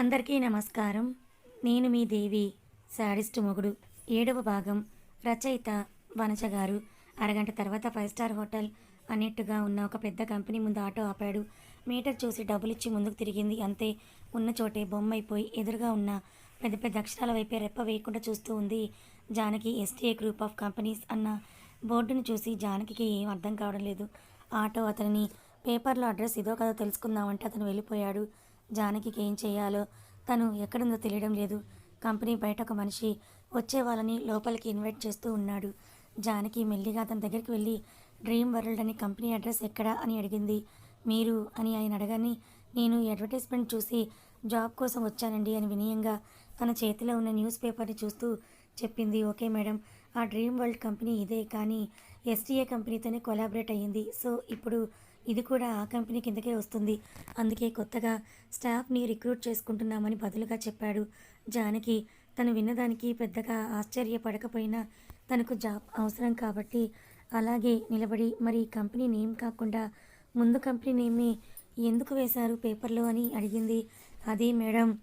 అందరికీ నమస్కారం. నేను మీ దేవి శాడిస్ట్ మొగుడు. ఏడవ భాగం రచయిత వనజ గారు. అరగంట తర్వాత ఫైవ్ స్టార్ హోటల్ అన్నట్టుగా ఉన్న ఒక పెద్ద కంపెనీ ముందు ఆటో ఆపాడు. మీటర్ చూసి డబ్బులు ఇచ్చి ముందుకు తిరిగింది. అంతే ఉన్న చోటే బొమ్మ అయిపోయి ఎదురుగా ఉన్న పెద్ద పెద్ద అక్షరాల వైపే రెప్ప వేయకుండా చూస్తూ ఉంది Janaki STA group of companies అన్న బోర్డును చూసి జానకి ఏం అర్థం కావడం లేదు. ఆటో అతనిని పేపర్లో అడ్రస్ ఇదో కదా తెలుసుకుందామంటే అతను వెళ్ళిపోయాడు. జానకి ఏం చేయాలో తను ఎక్కడుందో తెలియడం లేదు. కంపెనీ బయట ఒక మనిషి వచ్చే వాళ్ళని లోపలికి ఇన్వైట్ చేస్తూ ఉన్నాడు. జానకి మెల్లిగా అతని దగ్గరికి వెళ్ళి డ్రీమ్ వరల్డ్ అని కంపెనీ అడ్రస్ ఎక్కడా? అని అడిగింది. మీరు? అని ఆయన అడగని నేను అడ్వర్టైజ్మెంట్ చూసి జాబ్ కోసం వచ్చానండి అని వినయంగా తన చేతిలో ఉన్న న్యూస్ పేపర్ని చూస్తూ చెప్పింది. ఓకే మేడం ఆ డ్రీమ్ వరల్డ్ కంపెనీ ఇదే కానీ ఎస్టీఏ కంపెనీతోనే కొలాబరేట్ అయ్యింది. సో ఇప్పుడు ఇది కూడా ఆ కంపెనీ కిందకే వస్తుంది. అందుకే కొత్తగా స్టాఫ్ని రిక్రూట్ చేసుకుంటున్నామని బదులుగా చెప్పాడు జానకి. తను విన్నదానికి పెద్దగా ఆశ్చర్యపడకపోయినా తనకు జాబ్ అవసరం కాబట్టి అలాగే నిలబడి మరి కంపెనీ నేమ్ కాకుండా ముందు కంపెనీ నేమే ఎందుకు వేశారు పేపర్లో అని అడిగింది. అది మేడం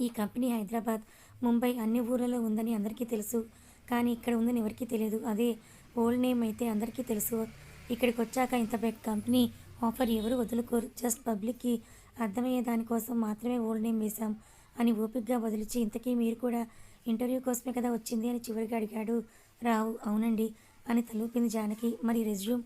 ఈ కంపెనీ హైదరాబాద్ ముంబై అన్ని ఊర్లలో ఉందని అందరికీ తెలుసు. కానీ ఇక్కడ ఉందని ఎవరికీ తెలియదు. అదే ఓల్డ్ నేమ్ అయితే అందరికీ తెలుసు. ఇక్కడికి వచ్చాక ఇంత పెద్ద కంపెనీ ఆఫర్ ఎవరు వదులుకోరు. జస్ట్ పబ్లిక్కి అర్థమయ్యే దానికోసం మాత్రమే ఓల్డ్ నేమ్ వేశాం అని ఓపిక్గా వదిలిచి ఇంతకీ మీరు కూడా ఇంటర్వ్యూ కోసమే కదా వచ్చింది అని చివరిగా అడిగాడు. రావు అవునండి అని తలూపింది జానకి. మరి రెజ్యూమ్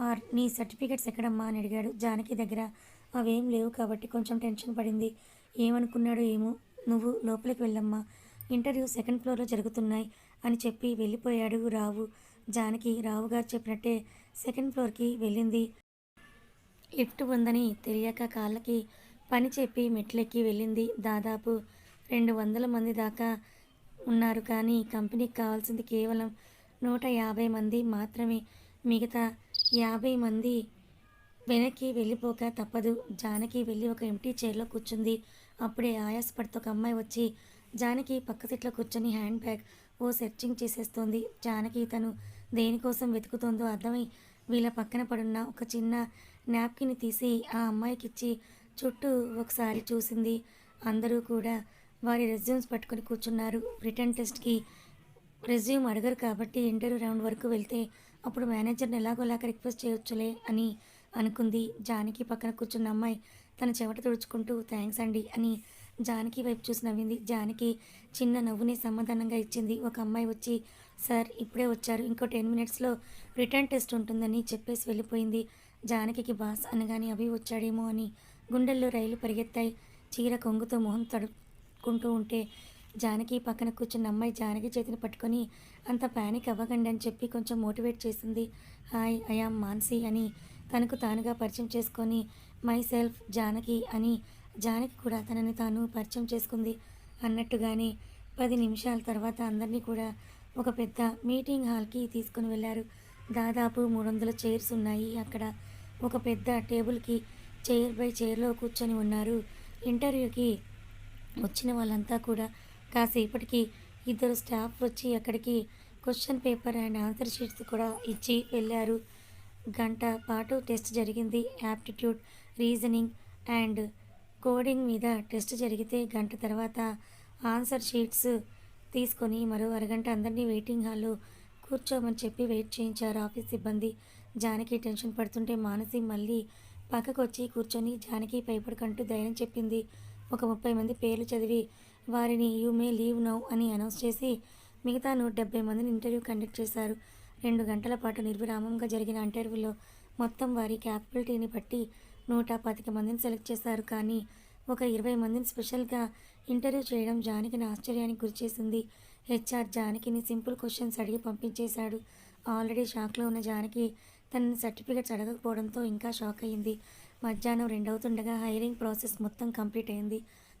ఆర్ నీ సర్టిఫికెట్స్ ఎక్కడమ్మా అని అడిగాడు. జానకి దగ్గర అవేం లేవు కాబట్టి కొంచెం టెన్షన్ పడింది. ఏమనుకున్నాడో ఏమో నువ్వు లోపలికి వెళ్ళమ్మా. ఇంటర్వ్యూ సెకండ్ ఫ్లోర్లో జరుగుతున్నాయి అని చెప్పి వెళ్ళిపోయాడు రావు. జానకి రావు గారు చెప్పినట్టే సెకండ్ ఫ్లోర్కి వెళ్ళింది. లిఫ్ట్ ఉందని తెలియక కాళ్ళకి పని చెప్పి మెట్లెక్కి వెళ్ళింది. దాదాపు రెండు వందల మంది దాకా ఉన్నారు కానీ కంపెనీకి కావాల్సింది కేవలం నూట యాభై మంది మాత్రమే. మిగతా యాభై మంది వెనక్కి వెళ్ళిపోక తప్పదు. జానకి వెళ్ళి ఒక ఎంటీ చైర్లో కూర్చుంది. అప్పుడే ఆయాసపడుతూ ఒక అమ్మాయి వచ్చి జానకి పక్క సీట్లో కూర్చొని హ్యాండ్ బ్యాగ్ ఓ సెర్చింగ్ చేసేస్తోంది. జానకి తను దేనికోసం వెతుకుతోందో అర్థమై వీళ్ళ పక్కన పడున్న ఒక చిన్న నాప్కిన్ తీసి ఆ అమ్మాయికి ఇచ్చి చుట్టూ ఒకసారి చూసింది. అందరూ కూడా వారి రెజ్యూమ్స్ పట్టుకొని కూర్చున్నారు. రిటర్న్ టెస్ట్కి రెజ్యూమ్ అడగరు కాబట్టి ఇంటర్వ్యూ రౌండ్ వరకు వెళ్తే అప్పుడు మేనేజర్ని ఎలాగోలాగా రిక్వెస్ట్ చేయొచ్చులే అని అనుకుంది. జానకి పక్కన కూర్చున్న అమ్మాయి తన చెమట తుడుచుకుంటూ థ్యాంక్స్ అండి అని జానకి వైపు చూసి నవ్వింది. జానకి చిన్న నవ్వుని సమాధానంగా ఇచ్చింది. ఒక అమ్మాయి వచ్చి సార్ ఇప్పుడే వచ్చారు. ఇంకో టెన్ మినిట్స్లో రిటర్న్ టెస్ట్ ఉంటుందని చెప్పేసి వెళ్ళిపోయింది. జానకి బాస్ అనగానే అవి వచ్చాడేమో అని గుండెల్లో రైలు పరిగెత్తాయి. చీర కొంగుతో మొహం తడుకుంటూ ఉంటే జానకి పక్కన కూర్చున్న అమ్మాయి జానకి చేతిని పట్టుకొని అంత ప్యానిక్ అవ్వకండి అని చెప్పి కొంచెం మోటివేట్ చేసింది. హాయ్ ఐఆమ్ మాన్సీ అని తనకు తానుగా పరిచయం చేసుకొని మై సెల్ఫ్ జానకి అని జానకి కూడా తనని తాను పరిచయం చేసుకుంది. అన్నట్టుగానే పది నిమిషాల తర్వాత అందరినీ కూడా ఒక పెద్ద మీటింగ్ హాల్కి తీసుకుని వెళ్ళారు. దాదాపు మూడు వందల చైర్స్ ఉన్నాయి. అక్కడ ఒక పెద్ద టేబుల్కి చైర్ బై చైర్లో కూర్చొని ఉన్నారు. ఇంటర్వ్యూకి వచ్చిన వాళ్ళంతా కూడా కాసేపటికి ఇద్దరు స్టాఫ్ వచ్చి అక్కడికి question paper and answer sheets కూడా ఇచ్చి వెళ్ళారు. గంట పాటు టెస్ట్ జరిగింది. యాప్టిట్యూడ్ రీజనింగ్ అండ్ కోడింగ్ మీద టెస్ట్ జరిగితే గంట తర్వాత ఆన్సర్ షీట్స్ తీసుకొని మరో అరగంట అందరినీ వెయిటింగ్ హాల్లో కూర్చోమని చెప్పి వెయిట్ చేయించారు ఆఫీస్ సిబ్బంది. జానకి టెన్షన్ పడుతుంటే మానసి మళ్ళీ పక్కకు వచ్చి కూర్చొని జానకి భయపడకంటూ ధైర్యం చెప్పింది. ఒక ముప్పై మంది పేర్లు చదివి వారిని యూ మే లీవ్ నౌ అని అనౌన్స్ చేసి మిగతా నూట డెబ్బై మందిని ఇంటర్వ్యూ కండక్ట్ చేశారు. రెండు గంటల పాటు నిర్విరామంగా జరిగిన ఇంటర్వ్యూలో మొత్తం వారి క్యాపబిలిటీని బట్టి నూట పాతిక మందిని సెలెక్ట్ చేశారు. కానీ ఒక ఇరవై మందిని స్పెషల్గా ఇంటర్వ్యూ చేయడం జానకిని ఆశ్చర్యానికి గురిచేసింది హెచ్ఆర్ జానకిని సింపుల్ క్వశ్చన్స్ అడిగి పంపించేశాడు. ఆల్రెడీ షాక్లో ఉన్న జానకి తనని సర్టిఫికెట్స్ అడగకపోవడంతో ఇంకా షాక్ అయ్యింది. మధ్యాహ్నం రెండవుతుండగా హైరింగ్ ప్రాసెస్ మొత్తం కంప్లీట్ అయింది.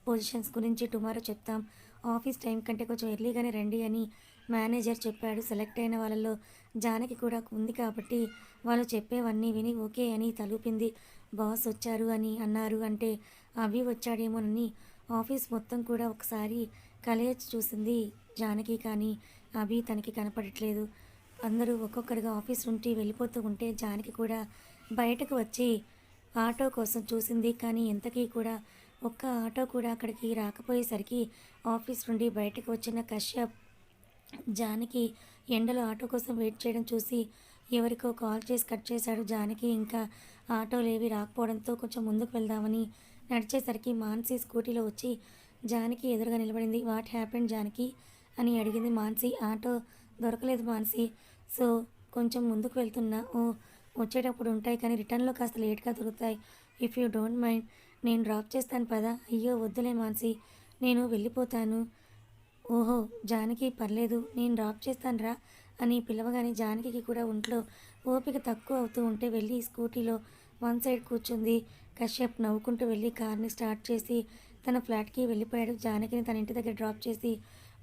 పొజిషన్స్ గురించి టుమారో చెప్తాం. ఆఫీస్ టైం కంటే కొంచెం ఎర్లీగానే రండి అని మేనేజర్ చెప్పాడు. సెలెక్ట్ అయిన వాళ్ళలో జానకి కూడా ఉంది కాబట్టి వాళ్ళు చెప్పేవన్నీ విని ఓకే అని తలుపింది. బాస్ వచ్చారు అని అన్నారు. అంటే అవి వచ్చాడేమోనని ఆఫీస్ మొత్తం కూడా ఒకసారి కలయచ్చి చూసింది జానకి కానీ అభి తనకి కనపడట్లేదు. అందరూ ఒక్కొక్కరిగా ఆఫీస్ నుండి వెళ్ళిపోతూ ఉంటే జానకి కూడా బయటకు వచ్చి ఆటో కోసం చూసింది కానీ ఎంతకీ కూడా ఒక్క ఆటో కూడా అక్కడికి రాకపోయేసరికి ఆఫీస్ నుండి బయటకు వచ్చిన కశ్యప్ జానకి ఎండలో ఆటో కోసం వెయిట్ చేయడం చూసి ఎవరికో కాల్ చేసి కట్ చేశాడు జానకి. ఇంకా ఆటోలు ఏవి రాకపోవడంతో కొంచెం ముందుకు వెళ్దామని నడిచేసరికి మాన్సి స్కూటీలో వచ్చి జానకి ఎదురుగా నిలబడింది. What happened Janaki? అని అడిగింది మాన్సి. ఆటో దొరకలేదు మాన్సి. సో కొంచెం ముందుకు వెళ్తున్నా. ఓ వచ్చేటప్పుడు ఉంటాయి కానీ రిటర్న్లో కాస్త లేట్గా దొరుకుతాయి. ఇఫ్ యూ డోంట్ మైండ్ నేను డ్రాప్ చేస్తాను పదా. అయ్యో వద్దులే మాన్సి. నేను వెళ్ళిపోతాను. ఓహో జానకి పర్లేదు. నేను డ్రాప్ చేస్తాను రా అని పిలవగానే జానకి కూడా ఒంట్లో ఓపిక తక్కువ అవుతూ ఉంటే వెళ్ళి స్కూటీలో వన్ సైడ్ కూర్చుంది. కశ్యప్ నవ్వుకుంటూ వెళ్ళి కార్ని స్టార్ట్ చేసి తన ఫ్లాట్కి వెళ్ళిపోయాడు. జానకిని తన ఇంటి దగ్గర డ్రాప్ చేసి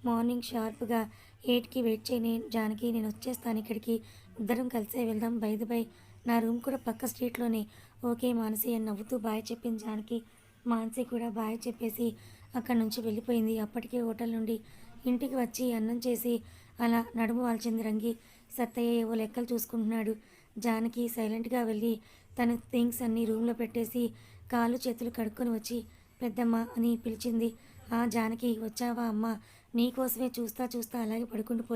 మార్నింగ్ షార్ప్గా ఎయిట్కి వెయిట్ చేయని జానకి నేను వచ్చేస్తాను ఇక్కడికి. ఇద్దరం కలిసే వెళ్దాం. By the by. నా రూమ్ కూడా పక్క స్ట్రీట్లోనే. ఓకే మానసి అని నవ్వుతూ బాయ్ చెప్పింది జానకి. మానసి కూడా బాయ్ చెప్పేసి అక్కడి నుంచి వెళ్ళిపోయింది. అప్పటికే హోటల్ నుండి ఇంటికి వచ్చి అన్నం చేసి అలా నడుము వాల్చింది రంగి. సత్తయ్య ఏవో లెక్కలు చూసుకుంటున్నాడు. జానకి సైలెంట్గా వెళ్ళి తన థింగ్స్ అన్నీ రూమ్లో పెట్టేసి కాళ్ళు చేతులు కడుక్కొని వచ్చి పెద్దమ్మ అని పిలిచింది. ఆ జానకి వచ్చావా అమ్మ? నీకోసమే చూస్తా చూస్తా అలాగే పడుకుంటూ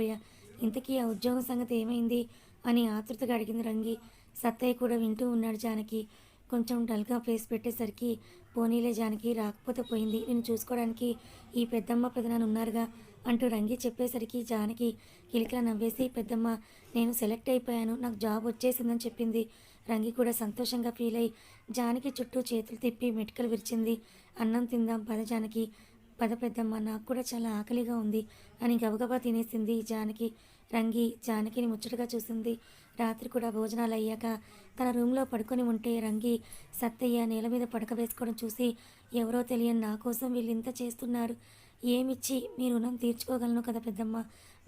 ఇంతకీ ఆ ఉద్యోగం సంగతి ఏమైంది? అని ఆతృతగా అడిగింది రంగి. సత్తయ్య కూడా వింటూ ఉన్నాడు జానకి. కొంచెం డల్గా ఫేస్ పెట్టేసరికి పోనీలే జానకి రాకపోతే పోయింది. నేను చూసుకోవడానికి ఈ పెద్దమ్మ పెదనాన్న ఉన్నారుగా అంటూ రంగి చెప్పేసరికి జానకి కిలికలా నవ్వేసి పెద్దమ్మ నేను సెలెక్ట్ అయిపోయాను. నాకు జాబ్ వచ్చేసిందని చెప్పింది. రంగి కూడా సంతోషంగా ఫీల్ అయి జానకి చుట్టూ చేతులు తిప్పి మెటికలు విరిచింది. అన్నం తిందాం పద జానకి పద పెద్దమ్మ నాకు కూడా చాలా ఆకలిగా ఉంది అని గబగబా తినేసింది జానకి. రంగి జానకిని ముచ్చటగా చూసింది. రాత్రి కూడా భోజనాలు అయ్యాక తన రూమ్లో పడుకొని ఉంటే రంగి సత్తయ్య నేల మీద పడక వేసుకోవడం చూసి ఎవరో తెలియని నా కోసం వీళ్ళు ఇంత చేస్తున్నారు. ఏమిచ్చి మీ రుణం తీర్చుకోగలను కదా పెద్దమ్మ.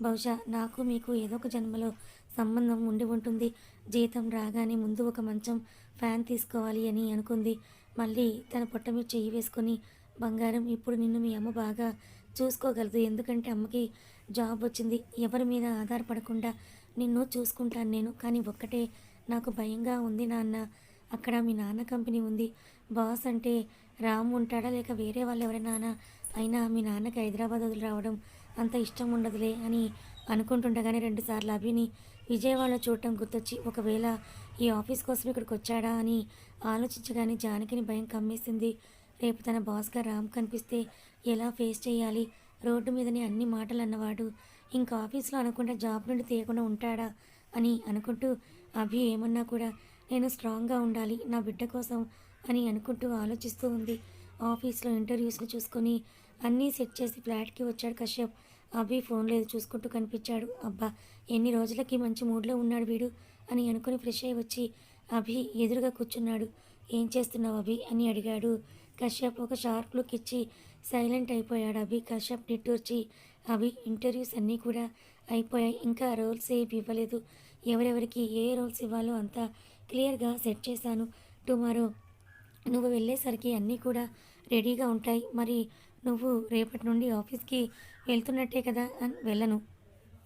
బహుశా నాకు మీకు ఏదో ఒక జన్మలో సంబంధం ఉండి ఉంటుంది. జీతం రాగానే ముందు ఒక మంచం ఫ్యాన్ తీసుకోవాలి అని అనుకుంది. మళ్ళీ తన పొట్ట మీద చెయ్యి వేసుకొని బంగారం ఇప్పుడు నిన్ను మీ అమ్మ బాగా చూసుకోగలదు. ఎందుకంటే అమ్మకి జాబ్ వచ్చింది. ఎవరి మీద ఆధారపడకుండా నిన్ను చూసుకుంటాను నేను. కానీ ఒక్కటే నాకు భయంగా ఉంది నాన్న. అక్కడ మీ నాన్న కంపెనీ ఉంది. బాస్ అంటే రాము ఉంటాడా లేక వేరే వాళ్ళు ఎవరైనా అయినా మీ నాన్నకి హైదరాబాద్ వదిలి రావడం అంత ఇష్టం ఉండదులే అని అనుకుంటుండగానే రెండుసార్లు అభిని విజయవాడలో చూడటం గుర్తొచ్చి ఒకవేళ ఈ ఆఫీస్ కోసం ఇక్కడికి వచ్చాడా అని ఆలోచించగానే జానకిని భయం కమ్మేసింది. రేపు తన బాస్గా రామ్ కనిపిస్తే ఎలా ఫేస్ చేయాలి? రోడ్డు మీదనే అన్ని మాటలు అన్నవాడు ఇంకా ఆఫీస్లో అనుకుంటే జాబ్ నుండి తీయకుండా ఉంటాడా అని అనుకుంటూ అభి ఏమన్నా కూడా నేను స్ట్రాంగ్గా ఉండాలి నా బిడ్డ కోసం అని అనుకుంటూ ఆలోచిస్తూ ఉంది. ఆఫీస్లో ఇంటర్వ్యూస్ని చూసుకొని అన్నీ సెట్ చేసి ఫ్లాట్కి వచ్చాడు కశ్యప్. అభి ఫోన్ లేదు చూసుకుంటూ కనిపించాడు. అబ్బా ఎన్ని రోజులకి మంచి మూడ్లో ఉన్నాడు వీడు అని అనుకుని ఫ్రెష్ అయ్యి వచ్చి అభి ఎదురుగా కూర్చున్నాడు. ఏం చేస్తున్నావు అభి? అని అడిగాడు. కశ్యప్ ఒక షార్ప్ లుక్ ఇచ్చి సైలెంట్ అయిపోయాడు అభి. కశ్యప్ నిట్టూర్చి అభి ఇంటర్వ్యూస్ అన్నీ కూడా అయిపోయాయి. ఇంకా రోల్స్ ఏవి ఇవ్వలేదు? ఎవరెవరికి ఏ రోల్స్ ఇవ్వాలో అంతా క్లియర్గా సెట్ చేశాను. టుమారో నువ్వు వెళ్ళేసరికి అన్నీ కూడా రెడీగా ఉంటాయి. మరి నువ్వు రేపటి నుండి ఆఫీస్కి వెళ్తున్నట్టే కదా అని వెళ్ళను.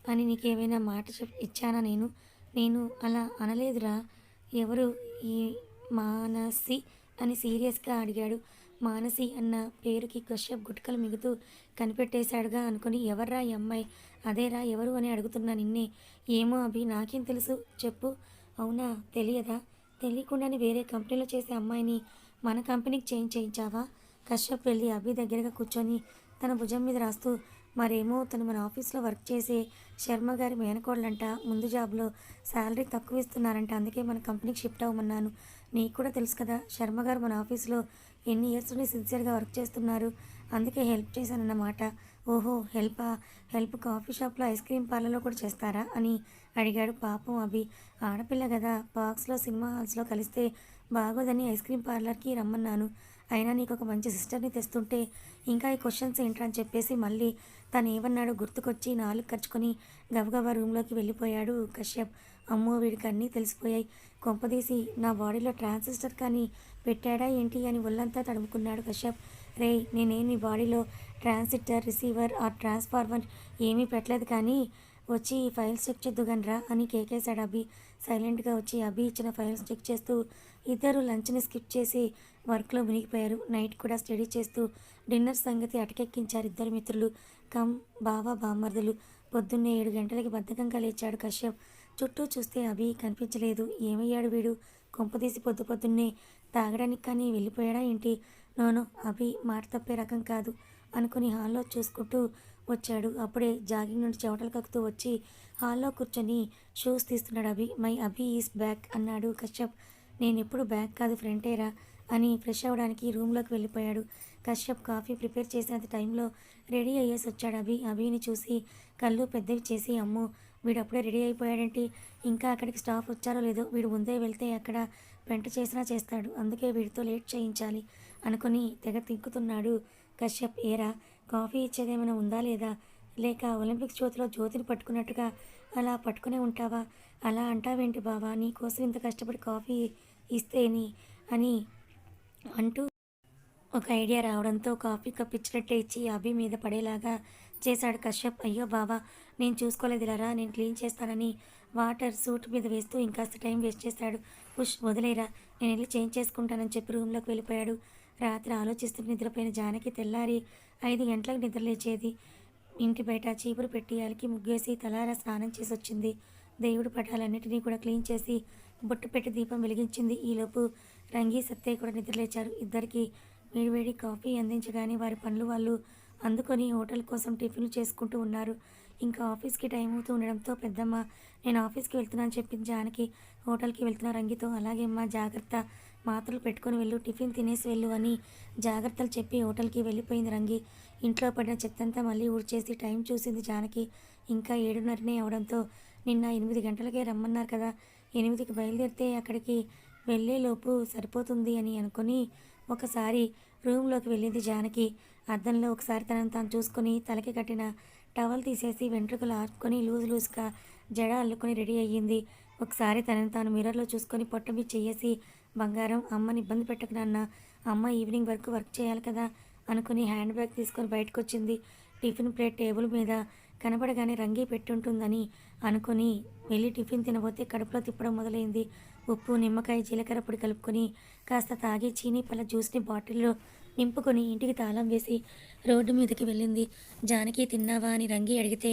అని నీకేమైనా మాట చెప్ ఇచ్చానా నేను? నేను అలా అనలేదురా. ఎవరు ఈ మానసి అని సీరియస్గా అడిగాడు. మానసి అన్న పేరుకి కశ్యప్ గుట్కలు మిగుతూ కనిపెట్టేశాడుగా అనుకుని ఎవర్రా ఈ అమ్మాయి? అదేరా ఎవరు అని అడుగుతున్నా నిన్నే. ఏమో అభి నాకేం తెలుసు? చెప్పు. అవునా? తెలియదా? తెలియకుండానే వేరే కంపెనీలో చేసే అమ్మాయిని మన కంపెనీకి చేంజ్ చేయించావా? కశ్యప్ వెళ్ళి అభి దగ్గరగా కూర్చొని తన భుజం మీద రాస్తూ మరేమో తను మన ఆఫీస్లో వర్క్ చేసే శర్మ గారి మేనకోళ్ళంట ముందు జాబ్లో శాలరీ తక్కువ ఇస్తున్నారంట అందుకే మన కంపెనీకి షిఫ్ట్ అవ్వమన్నాను. నీకు కూడా తెలుసు కదా శర్మ గారు మన ఆఫీస్లో ఎన్ని ఇయర్స్ నుండి సిన్సియర్గా వర్క్ చేస్తున్నారు అందుకే హెల్ప్ చేశానన్నమాట ఓహో హెల్పా? హెల్ప్ కాఫీ షాప్లో ఐస్ క్రీమ్ పార్లర్లో కూడా చేస్తారా? అని అడిగాడు పాపం అభి. ఆడపిల్ల కదా పార్క్స్లో సినిమా హాల్స్లో కలిస్తే బాగోదని ఐస్ క్రీమ్ పార్లర్కి రమ్మన్నాను. అయినా నీకు ఒక మంచి సిస్టర్ని తెస్తుంటే ఇంకా ఈ క్వశ్చన్స్ ఏంటని చెప్పేసి మళ్ళీ తను ఏమన్నాడో గుర్తుకొచ్చి నాలుగు ఖర్చుకొని గబగబా రూమ్లోకి వెళ్ళిపోయాడు కశ్యప్. అమ్మో వీడికి అన్నీ తెలిసిపోయాయి. కొంపదీసి నా బాడీలో ట్రాన్సిస్టర్ కానీ పెట్టాడా ఏంటి అని ఒళ్ళంతా తడుముకున్నాడు కశ్యప్. రే నేనే నీ బాడీలో ట్రాన్సిటర్ రిసీవర్ ఆ ట్రాన్స్ఫార్మర్ ఏమీ పెట్టలేదు కానీ వచ్చి ఈ ఫైల్స్ చెక్ చేద్దుగనరా అని కేకేశాడు అభి. సైలెంట్గా వచ్చి అభి ఇచ్చిన ఫైల్స్ చెక్ చేస్తూ ఇద్దరు లంచ్ని స్కిప్ చేసి వర్క్లో మునిగిపోయారు. నైట్ కూడా స్టడీ చేస్తూ డిన్నర్ సంగతి అటకెక్కించారు ఇద్దరు మిత్రులు. కమ్ బావ బామ్మర్దులు. పొద్దున్నే ఏడు గంటలకి బద్ధకంగా లేచాడు కశ్యప్. చుట్టూ చూస్తే అభి కనిపించలేదు. ఏమయ్యాడు వీడు? కొంపదీసి పొద్దు పొద్దున్నే తాగడానికి కానీ వెళ్ళిపోయాడా ఏంటి? నోను అభి మాట తప్పే రకం కాదు అనుకుని హాల్లో చూసుకుంటూ వచ్చాడు. అప్పుడే జాగింగ్ నుండి చెమటలు కక్కుతూ వచ్చి హాల్లో కూర్చొని షూస్ తీస్తున్నాడు Abhi. My Abhi is back అన్నాడు కశ్యప్. నేను ఎప్పుడు బ్యాక్ కాదు ఫ్రంటేరా అని ఫ్రెష్ అవ్వడానికి రూమ్లోకి వెళ్ళిపోయాడు. కశ్యప్ కాఫీ ప్రిపేర్ చేసినంత టైంలో రెడీ అయ్యేసి వచ్చాడు అభి. అభిని చూసి కళ్ళు పెద్దవి చేసి అమ్ము వీడు అప్పుడే రెడీ అయిపోయాడంటే? ఇంకా అక్కడికి స్టాఫ్ వచ్చారో లేదో? వీడు ముందే వెళ్తే అక్కడ పెంట చేసినా చేస్తాడు. అందుకే వీడితో లేట్ చేయించాలి అనుకుని తెగ తిక్కుతున్నాడు కశ్యప్. ఏరా కాఫీ ఇచ్చేదేమైనా ఉందా లేదా? లేక ఒలింపిక్స్ జ్యోతిలో జ్యోతిని పట్టుకున్నట్టుగా అలా పట్టుకునే ఉంటావా? అలా అంటావేంటి బావా? నీకోసం ఇంత కష్టపడి కాఫీ ఇస్తేని? అని అంటూ ఒక ఐడియా రావడంతో కాఫీ కప్ ఇచ్చినట్టే ఇచ్చి అభి మీద పడేలాగా చేశాడు కశ్యప్. అయ్యో బావా నేను చూసుకోలేదు ఇలారా నేను క్లీన్ చేస్తానని వాటర్ సూట్ మీద వేస్తూ ఇంకాస్త టైం వేస్ట్ చేశాడు. పుష్ వదిలేరా? నేను వెళ్ళి చేంజ్ చేసుకుంటానని చెప్పి రూమ్లోకి వెళ్ళిపోయాడు. రాత్రి ఆలోచిస్తూ నిద్రపోయిన జానకి తెల్లారి ఐదు గంటలకు నిద్రలేచేది. ఇంటి బయట చీపురు పెట్టి అలికి ముగ్గేసి తలారా స్నానం చేసి వచ్చింది దేవుడి పటాలన్నిటినీ కూడా క్లీన్ చేసి బొట్టు పెట్టి దీపం వెలిగించింది. ఈలోపు రంగి సత్య కూడా నిద్రలేచారు. ఇద్దరికి వేడివేడి కాఫీ అందించగానే వారి పనులు వాళ్ళు అందుకొని హోటల్ కోసం టిఫిన్లు చేసుకుంటూ ఉన్నారు. ఇంకా ఆఫీస్కి టైం అవుతూ ఉండడంతో పెద్దమ్మ నేను ఆఫీస్కి వెళ్తున్నాను చెప్పింది జానకి. హోటల్కి వెళ్తున్న రంగితో అలాగే అమ్మ జాగ్రత్త. మాత్రలు పెట్టుకొని వెళ్ళు టిఫిన్ తినేసి వెళ్ళు అని జాగ్రత్తలు చెప్పి హోటల్కి వెళ్ళిపోయింది రంగి. ఇంట్లో పడిన చెత్తంతా మళ్ళీ ఊడ్చేసి టైం చూసింది జానకి. ఇంకా ఏడున్నరనే అవడంతో నిన్న ఎనిమిది గంటలకే రమ్మన్నారు కదా. ఎనిమిదికి బయలుదేరితే అక్కడికి వెళ్ళేలోపు సరిపోతుంది అని అనుకుని ఒకసారి రూమ్లోకి వెళ్ళింది జానకి. అద్దంలో ఒకసారి తనను తాను చూసుకొని తలకి కట్టిన టవల్ తీసేసి వెంట్రుకలు ఆర్పుకొని లూజ్ లూజ్గా జడ అల్లుకొని రెడీ అయ్యింది. ఒకసారి తనని తాను మిర్రర్లో చూసుకొని పొట్ట చెయ్యేసి బంగారం అమ్మని ఇబ్బంది పెట్టకు నాన్న. అమ్మ ఈవినింగ్ వరకు వర్క్ చేయాలి కదా అనుకుని హ్యాండ్ బ్యాగ్ తీసుకొని బయటకు వచ్చింది టిఫిన్ ప్లేట్ టేబుల్ మీద. కనపడగానే రంగి పెట్టుంటుందని అనుకుని వెళ్ళి టిఫిన్ తినబోతే కడుపులో తిప్పడం మొదలైంది. ఉప్పు నిమ్మకాయ జీలకర్ర పొడి కలుపుకొని కాస్త తాగి చీనీ పళ్ళ జ్యూస్ని బాటిల్లో నింపుకొని ఇంటికి తాళం వేసి రోడ్డు మీదకి వెళ్ళింది. జానకి తిన్నావా అని రంగి అడిగితే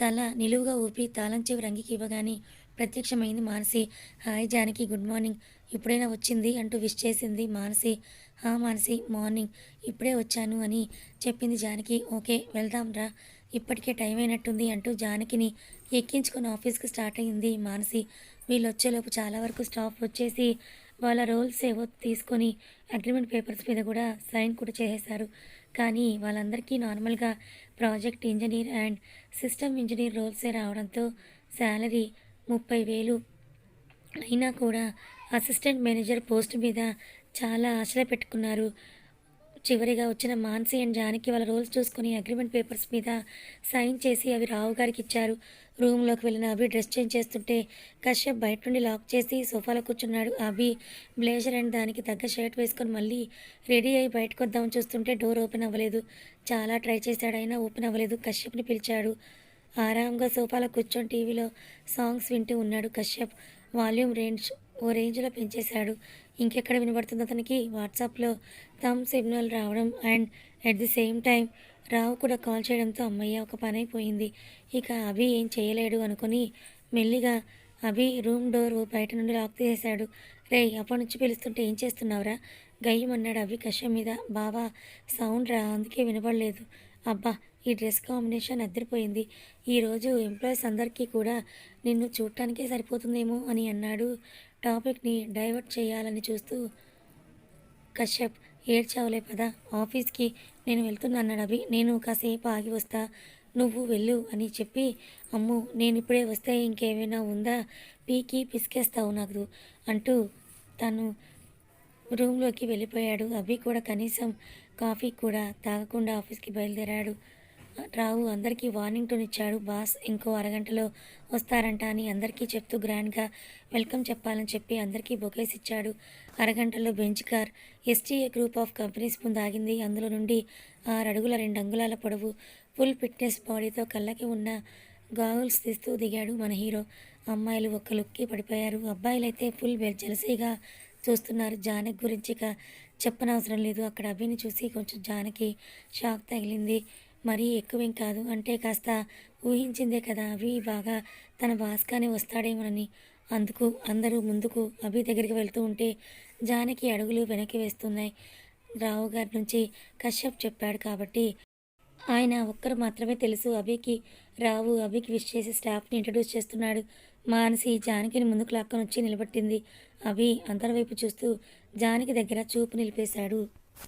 తల నిలువుగా ఊపి తాళం చెవి రంగికి ఇవ్వగానే ప్రత్యక్షమైంది Manasi. Hi Janaki good morning. ఇప్పుడైనా వచ్చింది? అంటూ విష్ చేసింది మానసి. హా మానసి మార్నింగ్. ఇప్పుడే వచ్చాను అని చెప్పింది జానకి. ఓకే వెళ్దాం రా. ఇప్పటికే టైం అయినట్టుంది అంటూ జానకిని ఎక్కించుకుని ఆఫీస్కి స్టార్ట్ అయింది మానసి. వీళ్ళు వచ్చేలోపు చాలా వరకు స్టాఫ్ వచ్చేసి వాళ్ళ రోల్స్ ఏవో తీసుకొని అగ్రిమెంట్ పేపర్స్ మీద కూడా సైన్ కూడా చేసేశారు. కానీ వాళ్ళందరికీ నార్మల్గా project engineer and system engineer రోల్సే రావడంతో శాలరీ ముప్పై వేలు. అయినా కూడా అసిస్టెంట్ మేనేజర్ పోస్ట్ మీద చాలా ఆశలు పెట్టుకున్నారు. చివరిగా వచ్చిన మాన్సీ అండ్ జానకి వాళ్ళ రోల్స్ చూసుకొని అగ్రిమెంట్ పేపర్స్ మీద సైన్ చేసి అవి రావు గారికి ఇచ్చారు. రూమ్లోకి వెళ్ళిన అభి డ్రెస్ చేంజ్ చేస్తుంటే కశ్యప్ బయట నుండి లాక్ చేసి సోఫాలో కూర్చున్నాడు. అభి బ్లేజర్ అండ్ దానికి తగ్గ షర్ట్ వేసుకొని మళ్ళీ రెడీ అయ్యి బయటకు వద్దామని చూస్తుంటే డోర్ ఓపెన్ అవ్వలేదు. చాలా ట్రై చేశాడు అయినా ఓపెన్ అవ్వలేదు. కశ్యప్ని పిలిచాడు. ఆరాంగా సోఫాలో కూర్చొని టీవీలో సాంగ్స్ వింటూ ఉన్నాడు కశ్యప్. వాల్యూమ్ రేంజ్ ఓ రేంజ్లో పెంచేశాడు. ఇంకెక్కడ వినబడుతుంది అతనికి? వాట్సాప్లో తమ్ సిగ్నల్ రావడం and at the same time Rao కూడా కాల్ చేయడంతో అమ్మయ్య ఒక పని అయిపోయింది. ఇక అభి ఏం చేయలేడు అనుకుని మెల్లిగా అభి రూమ్ డోర్ బయట నుండి లాక్ తీసేశాడు. రే అప్పటి నుంచి పిలుస్తుంటే ఏం చేస్తున్నావురా? గయ్యమన్నాడు అభి కషం మీద. బావా సౌండ్ రా అందుకే వినపడలేదు అబ్బా ఈ డ్రెస్ కాంబినేషన్ అద్దరిపోయింది. ఈరోజు ఎంప్లాయీస్ అందరికీ కూడా నిన్ను చూడటానికే సరిపోతుందేమో అని అన్నాడు. టాపిక్ని డైవర్ట్ చేయాలని చూస్తూ కశ్యప్ ఏడ్చావులే పదా ఆఫీస్కి నేను వెళ్తున్నాను అభి. నేను కాసేపు ఆగి వస్తా. నువ్వు వెళ్ళు అని చెప్పి అమ్ము నేను ఇప్పుడే వస్తే ఇంకేమైనా ఉందా? పీకి పిసికేస్తావు నాకు అంటూ తను రూమ్లోకి వెళ్ళిపోయాడు. అభి కూడా కనీసం కాఫీ కూడా తాగకుండా ఆఫీస్కి బయలుదేరాడు. రావు అందరికీ వార్నింగ్ టోన్ ఇచ్చాడు. బాస్ ఇంకో అరగంటలో వస్తారంట అని అందరికీ చెప్తూ గ్రాండ్గా వెల్కమ్ చెప్పాలని చెప్పి అందరికీ బొకేస్ ఇచ్చాడు. అరగంటలో Benz car STA group of companies ముందు ఆగింది. అందులో నుండి ఆరు అడుగుల రెండు అంగుళాల పొడవు ఫుల్ ఫిట్నెస్ బాడీతో కళ్ళకి ఉన్న గాగుల్స్ తీస్తూ దిగాడు మన హీరో అమ్మాయిలు ఒక్క లుక్కి పడిపోయారు. అబ్బాయిలు అయితే ఫుల్ జలసీగా చూస్తున్నారు. జానకి గురించి ఇక చెప్పనవసరం లేదు. అక్కడ అభిని చూసి కొంచెం జానకి షాక్ తగిలింది. మరీ ఎక్కువేం కాదు. అంటే కాస్త ఊహించిందే కదా అవి బాగా తన బాస్కానే వస్తాడేమోనని. అందుకు అందరూ ముందుకు అభి దగ్గరికి వెళ్తూ ఉంటే జానకి అడుగులు వెనక్కి వేస్తున్నాయి. రావు గారి నుంచి కశ్యప్ చెప్పాడు కాబట్టి ఆయన ఒక్కరు మాత్రమే తెలుసు అభికి రావు అభికి విష్ చేసి స్టాఫ్ని ఇంట్రడ్యూస్ చేస్తున్నాడు. మానసి జానకిని ముందుకు లాక్కొని వచ్చి నిలబెట్టింది. అభి అందరి వైపు చూస్తూ జానకి దగ్గర చూపు నిలిపేశాడు.